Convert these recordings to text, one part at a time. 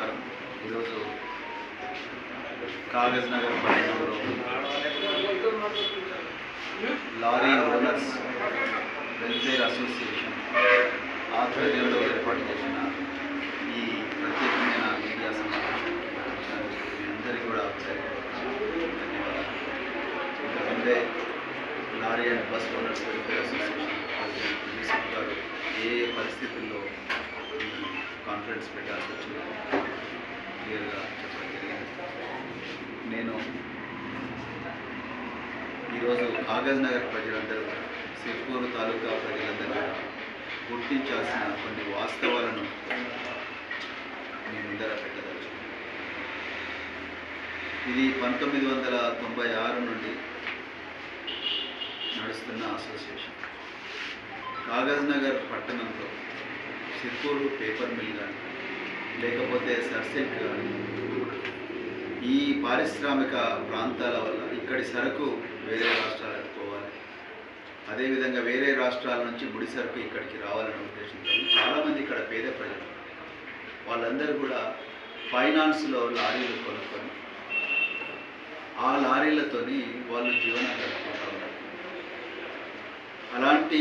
నమస్కారం ఈరోజు కాగజ్ నగర్ పట్టణంలో లారీ ఓనర్స్ వెల్ఫేర్ అసోసియేషన్ ఆధ్వర్యంలో ఏర్పాటు చేసిన ఈ ప్రత్యేకమైన మీడియా సమావేశం అందరికీ కూడా ఒకసారి ధన్యవాదాలు lorry and bus owners welfare association గారు ఏ పరిస్థితుల్లో కాన్ఫిడెన్స్ కాన్ఫరెన్స్ పెట్టాల్సి వచ్చింది క్లియర్గా చెప్పడం జరిగింది నేను ఈరోజు కాగజ్ నగర్ ప్రజలందరూ సిర్పూరు తాలూకా ప్రజలందరూ గుర్తించాల్సిన కొన్ని వాస్తవాలను మీ ముందర ఇది పంతొమ్మిది వందల తొంభై ఆరు నుండి నడుస్తున్న అసోసియేషన్. కాగజ్ నగర్ పట్టణంలో సిర్పూరు పేపర్ మిల్ కానీ లేకపోతే సర్సిల్క్ కానీ ఈ పారిశ్రామిక ప్రాంతాల వల్ల ఇక్కడి సరుకు వేరే రాష్ట్రాలకు పోవాలి. అదేవిధంగా వేరే రాష్ట్రాల నుంచి ముడి సరుకు ఇక్కడికి రావాలనే ఉద్దేశంతో చాలామంది ఇక్కడ పేద ప్రజలు. వాళ్ళందరూ కూడా ఫైనాన్స్లో లారీలు కొనుక్కొని ఆ లారీలతోని వాళ్ళు జీవనం గడుపుకుంటూ ఉన్నారు అలాంటి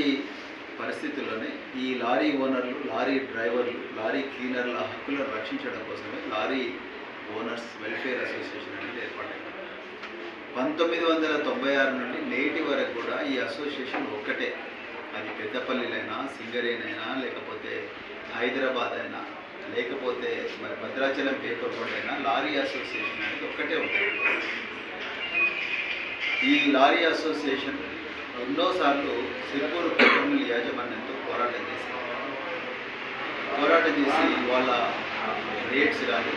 పరిస్థితుల్లోనే ఈ లారీ ఓనర్లు లారీ డ్రైవర్లు లారీ క్లీనర్ల హక్కులను రక్షించడం కోసమే లారీ ఓనర్స్ వెల్ఫేర్ అసోసియేషన్ అనేది ఏర్పడింది పంతొమ్మిది వందల తొంభై ఆరు నుండి నేటి వరకు కూడా ఈ అసోసియేషన్ ఒక్కటే. అది పెద్దపల్లిలైనా సింగరేనైనా లేకపోతే హైదరాబాద్ అయినా లేకపోతే మరి భద్రాచలం పేపర్ బోర్డ్ అయినా లారీ అసోసియేషన్ అనేది ఒక్కటే ఉంటుంది. ఈ లారీ అసోసియేషన్ ఎన్నోసార్లు సిర్పూరు పేపర్ యాజమాన్యంతో పోరాటం చేశారు పోరాటం చేసి వాళ్ళ రేట్స్ కానీ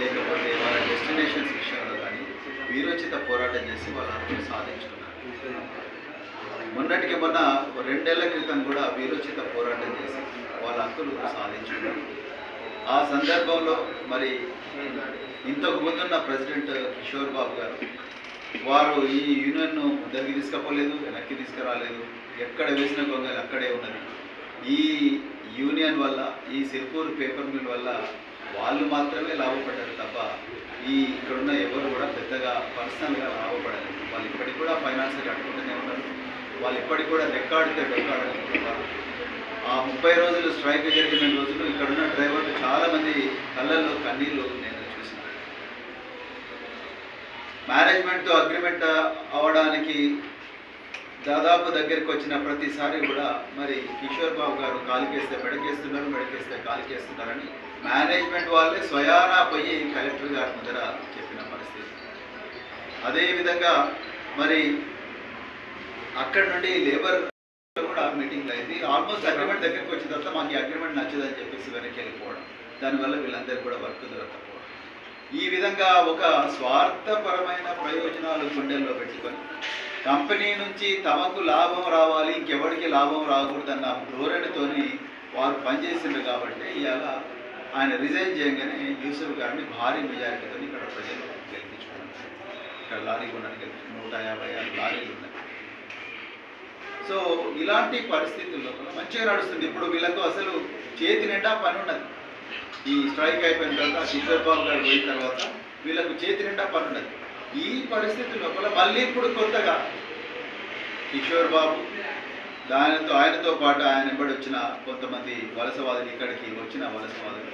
లేకపోతే వాళ్ళ డెస్టినేషన్స్ విషయంలో కానీ వీరోచిత పోరాటం చేసి వాళ్ళ హక్కులు సాధించుకున్నారు. మొన్నటికి మొన్న రెండేళ్ళ క్రితం కూడా వీరోచిత పోరాటం చేసి వాళ్ళ హక్కులు సాధించుకున్నారు. ఆ సందర్భంలో మరి ఇంతకు ముందున్న ప్రెసిడెంట్ కిషోర్ బాబు గారు వారు ఈ యూనియన్ను ముందరికి తీసుకపోలేదు వెనక్కి తీసుకురాలేదు. ఎక్కడ వేసిన గొంగలు అక్కడే ఉన్నది. ఈ యూనియన్ వల్ల ఈ సిర్పూర్ పేపర్ మిల్ వల్ల వాళ్ళు మాత్రమే లాభపడ్డారు తప్ప ఈ ఇక్కడున్న ఎవరు కూడా పెద్దగా పర్సనల్గా లాభపడలేదు. వాళ్ళు ఇప్పటికి కూడా ఫైనాన్షియల్ కట్టుకుంటూనే ఉన్నారు. వాళ్ళు ఇప్పటికి కూడా రెక్కాడితే రెక్కాడనుకుంటున్నారు ఆ ముప్పై రోజులు స్ట్రైక్ జరిగిన రోజులు ఇక్కడున్న డ్రైవర్లు చాలామంది కళ్ళల్లో కన్నీళ్ళు నేను మేనేజ్మెంట్తో అగ్రిమెంట్ అవ్వడానికి దాదాపు దగ్గరికి వచ్చిన ప్రతిసారి కూడా మరి కిషోర్ బాబు గారు కాలికేస్తే మెడకేస్తున్నారు మెడకేస్తే కాలికేస్తున్నారని మేనేజ్మెంట్ వాళ్ళే స్వయానా పోయి కలెక్టర్ గారి ముందర చెప్పిన పరిస్థితి. అదేవిధంగా మరి అక్కడి నుండి లేబర్ కూడా మీటింగ్ అయింది. ఆల్మోస్ట్ అగ్రిమెంట్ దగ్గరికి వచ్చిన తర్వాత మాకు అగ్రిమెంట్ నచ్చదని చెప్పేసి వెనక్కి వెళ్ళిపోవడం. దానివల్ల వీళ్ళందరూ కూడా వర్క్ దొరకకపోవడం. ఈ విధంగా ఒక స్వార్థపరమైన ప్రయోజనాలు గుండెల్లో పెట్టుకొని కంపెనీ నుంచి తమకు లాభం రావాలి ఇంకెవరికి లాభం రాకూడదన్న ధోరణితోని వారు పనిచేసిండ్రు కాబట్టి ఇవాళ ఆయన రిజైన్ చేయగానే యూసఫ్ గారిని భారీ మెజారిటీతో ఇక్కడ ప్రజలు గెలిపించుకున్నారు. ఇక్కడ లారీ కొనడానికి నూట యాభై ఆరు లారీలు ఉన్నాయి. సో ఇలాంటి పరిస్థితుల్లో మంచిగా నడుస్తుంది. ఇప్పుడు వీళ్ళకు అసలు చేతి నిండా పని ఉన్నది ఈ స్ట్రైక్ అయిపోయిన తర్వాత కిషోర్ బాబు గారు పోయిన తర్వాత వీళ్ళకు చేతి నిండా పని ఈ పరిస్థితి లోపల మళ్ళీ ఇప్పుడు కొత్తగా కిషోర్ బాబు దానితో ఆయనతో పాటు ఆయన వెంబడి వచ్చిన కొంతమంది వలసవాదులు ఇక్కడికి వచ్చిన వలసవాదులు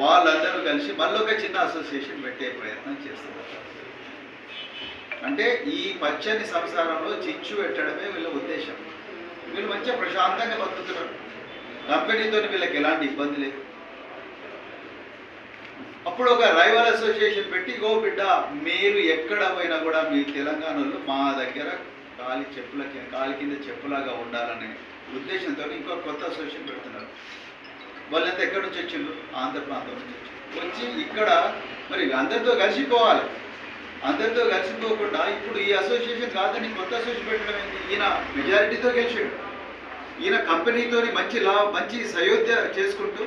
వాళ్ళందరూ కలిసి మళ్ళీ ఒక చిన్న అసోసియేషన్ పెట్టే ప్రయత్నం చేస్తున్నారు. అంటే ఈ పచ్చని సంసారంలో చిచ్చు పెట్టడమే వీళ్ళ ఉద్దేశం. వీళ్ళు మంచిగా ప్రశాంతంగా బతుకుతున్నారు. కంపెనీతో వీళ్ళకి ఎలాంటి ఇబ్బంది లేదు. అప్పుడు ఒక రైవల్ అసోసియేషన్ పెట్టి గో బిడ్డ మీరు ఎక్కడ పోయినా కూడా మీ తెలంగాణలో మా దగ్గర కాలి చెప్పుల కింద కాలి కింద చెప్పులాగా ఉండాలనే ఉద్దేశంతో ఇంకో కొత్త అసోసియేషన్ పెడుతున్నారు. వాళ్ళంతా ఎక్కడి నుంచి వచ్చిండ్రు? ఆంధ్ర ప్రాంతం నుంచి వచ్చి ఇక్కడ మరి అందరితో కలిసిపోవాలి అందరితో కలిసిపోకుండా ఇప్పుడు ఈ అసోసియేషన్ కాదని కొత్త అసోసియేషన్ పెట్టడం ఏంటి? ఈయన మెజారిటీతో గెలిచాడు. ఈయన కంపెనీతోని మంచి లా మంచి సయోధ్య చేసుకుంటూ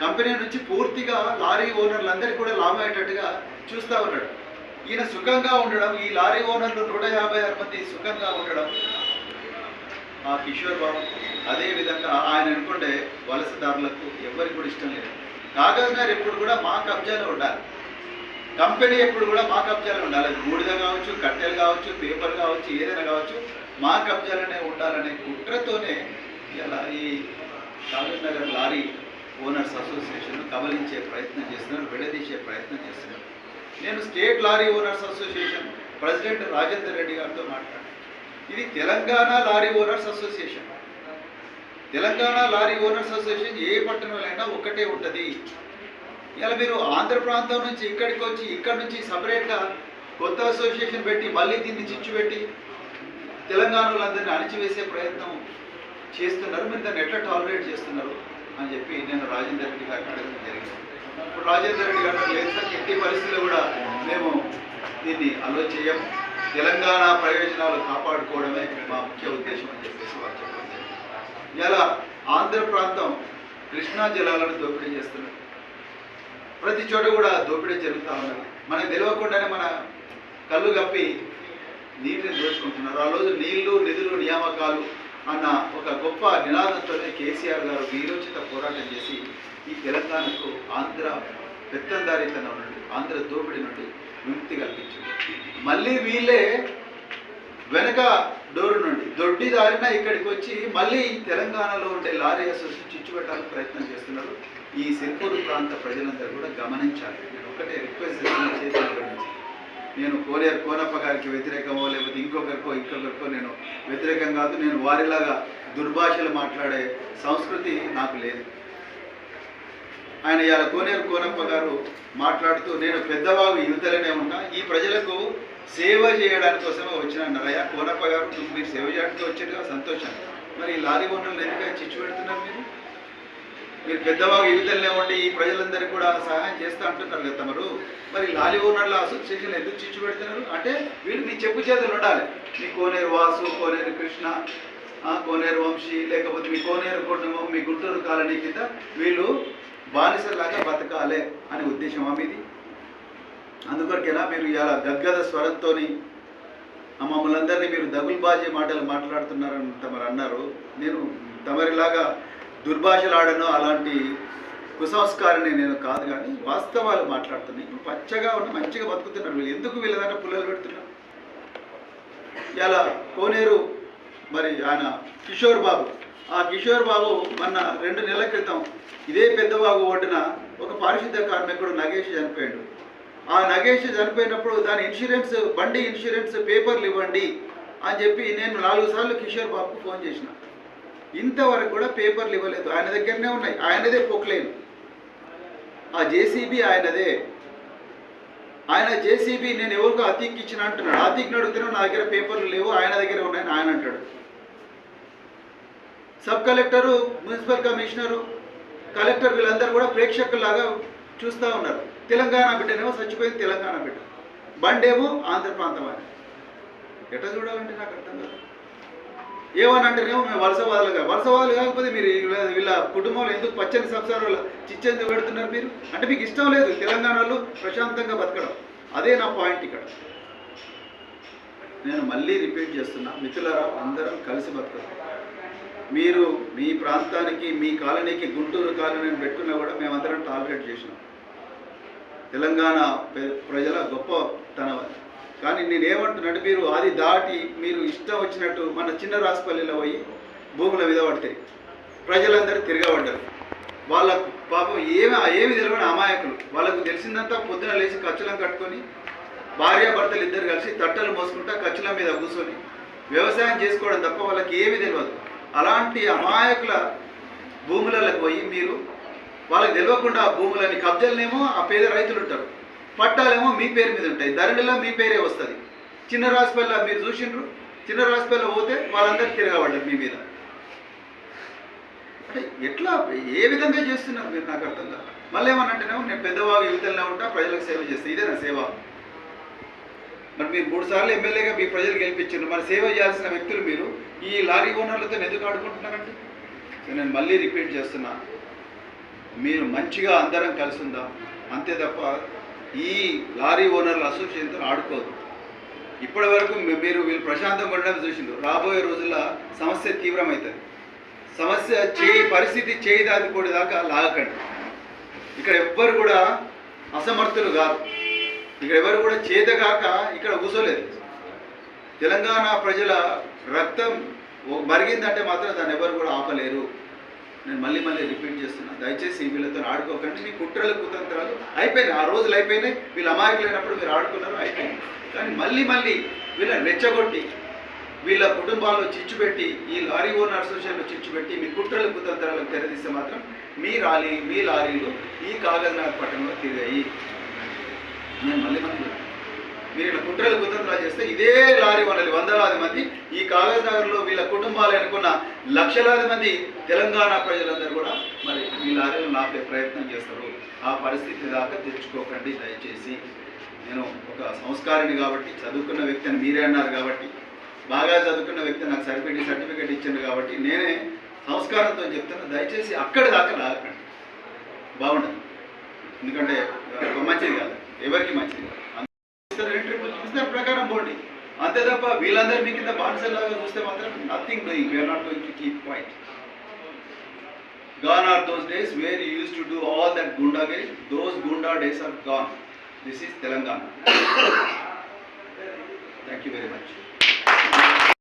కంపెనీ నుంచి పూర్తిగా లారీ ఓనర్లందరికీ కూడా లాభం అయ్యేటట్టుగా చూస్తూ ఉన్నాడు. ఈయన సుఖంగా ఉండడం ఈ లారీ ఓనర్లు నూట యాభై ఆరు మంది సుఖంగా ఉండడం ఆ కిషోర్ బాబు. అదే విధంగా ఆయన అనుకుంటే వలసదారులకు ఎవరికి కూడా ఇష్టం లేదు. కాగజ్ నగర్ ఎప్పుడు కూడా మా కబ్జాలో ఉండాలి. కంపెనీ ఎప్పుడు కూడా మా కబ్జాలో ఉండాలి. బూడిద కావచ్చు కట్టెలు కావచ్చు పేపర్ కావచ్చు ఏదైనా కావచ్చు మా కబ్జాలోనే ఉండాలనే కుట్రతోనే ఇలా ఈ Kagaznagar lorry owners association కబలించే ప్రయత్నం చేస్తున్నారు విడదీసే ప్రయత్నం చేస్తున్నారు. నేను state lorry owners association president Rajender Reddy గారితో మాట్లాడాను. ఇది Telangana lorry owners association. Telangana lorry owners association ఏ పట్టణంలో ఒకటే ఉంటుంది. ఇలా మీరు ఆంధ్ర ప్రాంతం నుంచి ఇక్కడికి వచ్చి ఇక్కడ నుంచి సపరేట్గా కొత్త అసోసియేషన్ పెట్టి మళ్ళీ దీన్ని చిచ్చు పెట్టి తెలంగాణలో అందరినీ అణిచివేసే ప్రయత్నం చేస్తున్నారు. మీరు దాన్ని ఎట్లా టాలరేట్ చేస్తున్నారు? అని చెప్పి నేను రాజేందర్ రెడ్డి గారిని అడగడం జరిగింది. ఇప్పుడు రాజేందర్ రెడ్డి గారు లేదు సార్ ఎట్టి పరిస్థితుల్లో కూడా మేము దీన్ని అలోచేయం తెలంగాణ ప్రయోజనాలు కాపాడుకోవడమే మా ముఖ్య ఉద్దేశం అని చెప్పేసి వారు చెప్పడం జరిగింది. ఇలా ఆంధ్ర ప్రాంతం కృష్ణా జలాలను దోపిడీ చేస్తున్నారు ప్రతి చోట కూడా దోపిడీ జరుగుతూ ఉన్నది. మనకు తెలియకుండానే మన కళ్ళు కప్పి నీటిని దోచుకుంటున్నారు. ఆ రోజు నీళ్ళు నిధులు నియామకాలు అన్న ఒక గొప్ప నినాదంతోనే కేసీఆర్ గారు వీరోచిత పోరాటం చేసి ఈ తెలంగాణకు ఆంధ్ర పెత్తందారితనం నుండి ఆంధ్ర దోపిడీ నుండి విముక్తి కల్పించింది. మళ్ళీ వీళ్ళే వెనక డోరు నుండి దొడ్డి దారిన ఇక్కడికి వచ్చి మళ్ళీ తెలంగాణలో ఉండే లారీ అసోసియేషన్ చిచ్చుపెట్టాలని ప్రయత్నం చేస్తున్నారు. ఈ సిర్పూరు ప్రాంత ప్రజలందరూ కూడా గమనించాలి. నేను ఒకటే రిక్వెస్ట్ చేస్తున్నా నేను కోరే కోనప్ప గారికి వ్యతిరేకమో లేకపోతే ఇంకొకరికో ఇంకొకరికో నేను వ్యతిరేకం కాదు. నేను వారిలాగా దుర్భాషలు మాట్లాడే సంస్కృతి నాకు లేదు. ఆయన ఇవాళ కోనేరు కోనప్ప గారు మాట్లాడుతూ నేను పెద్దవాగు యువతలనే ఉన్నా. ఈ ప్రజలకు సేవ చేయడానికి కోసమే వచ్చిన అయ్యా కోనప్ప గారు. నువ్వు మీరు సేవ చేయడానికి వచ్చారుగా సంతోషం. మరి లారీ ఓనర్లు ఎందుకంటే చిచ్చు పెడుతున్నారు మీరు? మీరు పెద్దవాగు యువతలనే ఉండి ఈ ప్రజలందరికీ కూడా సహాయం చేస్తా అంటున్నారు కదా తమరు. మరి లారీ ఓనర్ల అసోసియేషన్ ఎందుకు చిచ్చు పెడుతున్నారు అంటే వీళ్ళు మీ చెప్పు చేతులు ఉండాలి. మీ కోనేరు వాసు కోనేరు కృష్ణ ఆ, కోనేరు వంశీ లేకపోతే మీ కోనేరు కుటుంబం మీ గుంటూరు కాలనీ కింద వీళ్ళు బానిసలాగా బతకాలే అనే ఉద్దేశం మీది. అందుకొరకేనా మీరు ఇలా గద్గద స్వరంతో మమ్మల్ని అందరినీ మీరు దగుల్బాజీ మాటలు మాట్లాడుతున్నారని తమరు అన్నారు. నేను తమరిలాగా దుర్భాషలాడను అలాంటి కుసంస్కారాన్ని నేను కాదు కానీ వాస్తవాలు మాట్లాడుతున్నాను ఇప్పుడు పచ్చగా ఉన్న మంచిగా బతుకుతున్నారు వీళ్ళు. ఎందుకు వీళ్ళ దాంట్లో పుల్లలు పెడుతున్నారు? ఇలా కోనేరు మరి ఆయన కిషోర్ బాబు. ఆ కిషోర్ బాబు మొన్న రెండు నెలల క్రితం ఇదే పెద్దబాబు ఒడ్డున ఒక పారిశుద్ధ కార్మికుడు నగేష్ చనిపోయాడు. ఆ నగేష్ చనిపోయినప్పుడు దాని ఇన్సూరెన్స్ బండి ఇన్సూరెన్స్ పేపర్లు ఇవ్వండి అని చెప్పి నేను నాలుగు సార్లు కిషోర్ బాబుకు ఫోన్ చేసిన. ఇంతవరకు కూడా పేపర్లు ఇవ్వలేదు. ఆయన దగ్గరనే ఉన్నాయి. ఆయనదే పొక్లేను ఆ జేసీబీ ఆయనదే. ఆయన జేసీబీ నేను ఎవరికో అతీక్ ఇచ్చిన అంటున్నాడు. అతీక్ని అడుగుతున్నా నా దగ్గర పేపర్లు లేవు ఆయన దగ్గర ఉన్నాయని ఆయన అంటాడు. Sub collector municipal commissioner collector వీళ్ళందరూ కూడా ప్రేక్షకుల్లాగా చూస్తూ ఉన్నారు. తెలంగాణ బిడ్డనేమో చచ్చిపోయింది తెలంగాణ బిడ్డ. బండేమో ఆంధ్ర ప్రాంతం అని. ఎట్లా చూడాలంటే నాకు అర్థం కాదు. ఏమని అంటారేమో మేము వలసవాదులు కాదు. వలసవాదులు కాకపోతే మీరు వీళ్ళ- కుటుంబంలో ఎందుకు పచ్చని సంసారాలు చిచ్చెందుకు పెడుతున్నారు మీరు? అంటే మీకు ఇష్టం లేదు తెలంగాణలో ప్రశాంతంగా బతకడం. అదే నా పాయింట్ ఇక్కడ. నేను మళ్ళీ రిపీట్ చేస్తున్నా మిత్రులారా అందరం కలిసి బతకడం. మీరు మీ ప్రాంతానికి మీ కాలనీకి గుంటూరు కాలనీని పెట్టుకున్నా కూడా మేమందరం టార్గెట్ చేసినాం. తెలంగాణ ప్రజల గొప్ప తన కానీ నేనేమంటున్నాను మీరు అది దాటి మీరు ఇష్టం వచ్చినట్టు మన చిన్న రాసిపల్లిలో పోయి భూముల మీద పడతాయి ప్రజలందరూ తిరగబడ్డారు. వాళ్ళకు పాపం ఏమి ఏమి తెలియని అమాయకులు. వాళ్ళకు తెలిసిందంతా పొద్దున లేచి ఖర్చులం కట్టుకొని భార్యాభర్తలు ఇద్దరు కలిసి తట్టలు మోసుకుంటా ఖర్చుల మీద కూర్చొని వ్యవసాయం చేసుకోవడం తప్ప వాళ్ళకి ఏమీ తెలియదు. అలాంటి అమాయకుల భూములకు పోయి మీరు వాళ్ళకి తెలియకుండా ఆ భూములని కబ్జలనేమో ఆ పేద రైతులు ఉంటారు. పట్టాలేమో మీ పేరు మీద ఉంటాయి. ధరణిలో మీ పేరే వస్తుంది. చిన్న రాసిపల్లి మీరు చూసిండ్రు? చిన్న రాసిపల్లి పోతే వాళ్ళందరూ తిరగబడ్డారు మీ మీద. అంటే ఎట్లా? ఏ విధంగా చేస్తున్నారు మీరు? నాకు అర్థం కాదు. మళ్ళీ ఏమనంటేనేమో నేను పెద్దవాళ్ళు యువతలనే ఉంటా ప్రజలకు సేవ చేస్తాను ఇదే నా సేవ? మరి మీరు మూడు సార్లు ఎమ్మెల్యేగా మీ ప్రజలు గెలిపించారు. మరి సేవ చేయాల్సిన వ్యక్తులు మీరు? ఈ లారీ ఓనర్లతో ఎందుకు ఆడుకుంటున్నారండి? సో నేను మళ్ళీ రిపీట్ చేస్తున్నా. మీరు మంచిగా అందరం కలిసి ఉందాం. అంతే తప్ప ఈ లారీ ఓనర్ల అసోసియేషన్తో ఆడుకోదు. ఇప్పటి వరకు మీరు వీళ్ళు ప్రశాంతంగా ఉండడం చూసిండ్రు. రాబోయే రోజుల్లో సమస్య తీవ్రమవుతుంది. సమస్య చేయి పరిస్థితి చేయి దాకా లాగకండి. ఇక్కడ ఎవ్వరు కూడా అసమర్థులు కాదు ఇక్కడ ఎవరు కూడా చేతగాక ఇక్కడ కూర్చోలేదు తెలంగాణ ప్రజల రక్తం మరిగిందంటే మాత్రం దాన్ని ఎవరు కూడా ఆపలేరు. నేను మళ్ళీ మళ్ళీ రిపీట్ చేస్తున్నాను దయచేసి వీళ్ళతో ఆడుకోకండి. మీ కుట్రలు కుతంత్రాలు అయిపోయినాయి. ఆ రోజులు అయిపోయినాయి. వీళ్ళు అమాయకులైనప్పుడు మీరు ఆడుకున్నారు అయిపోయింది. కానీ మళ్ళీ మళ్ళీ వీళ్ళని రెచ్చగొట్టి వీళ్ళ కుటుంబాల్లో చిచ్చుపెట్టి ఈ లారీ ఓనర్ అసోసియేషన్లో చిచ్చు పెట్టి మీ కుట్రలు కుతంత్రాలను తెరదీస్తే మాత్రం మీ రాలీ మీ లారీలు ఈ కాగజ్నాథ్ పట్టణంలో తిరిగాయి. నేను మళ్ళీ మళ్ళీ మీరు ఇలా కుట్రలు కుతంత్రాలు చేస్తే ఇదే లారీ వాళ్ళని వందలాది మంది ఈ కాగజ్ నగర్లో వీళ్ళ కుటుంబాలు అనుకున్న లక్షలాది మంది తెలంగాణ ప్రజలందరూ కూడా మరి ఈ లారీలను నాపే ప్రయత్నం చేస్తారు. ఆ పరిస్థితి దాకా తెచ్చుకోకండి దయచేసి. నేను ఒక సంస్కారిని కాబట్టి చదువుకున్న వ్యక్తిని మీరే అన్నారు కాబట్టి బాగా చదువుకున్న వ్యక్తి నాకు సరిపెట్టి సర్టిఫికేట్ ఇచ్చింది కాబట్టి నేనే సంస్కారంతో చెప్తున్నా. దయచేసి అక్కడి దాకా లాగకండి. బాగుండదు. ఎందుకంటే మంచి మంచిది కాదు ఎవరికి మంచిది కాదు ఇస్తారు ఎంట్రీ చూస్తే ప్రకారం పోండి అంతే తప్ప వీళ్ళందరూ మీ కింద బానిసలాగా చూస్తే మాత్రం nothing doing we are not going to keep point gone are those days where you use to do all that goonda gauge those goonda days are gone this is Telangana thank you very much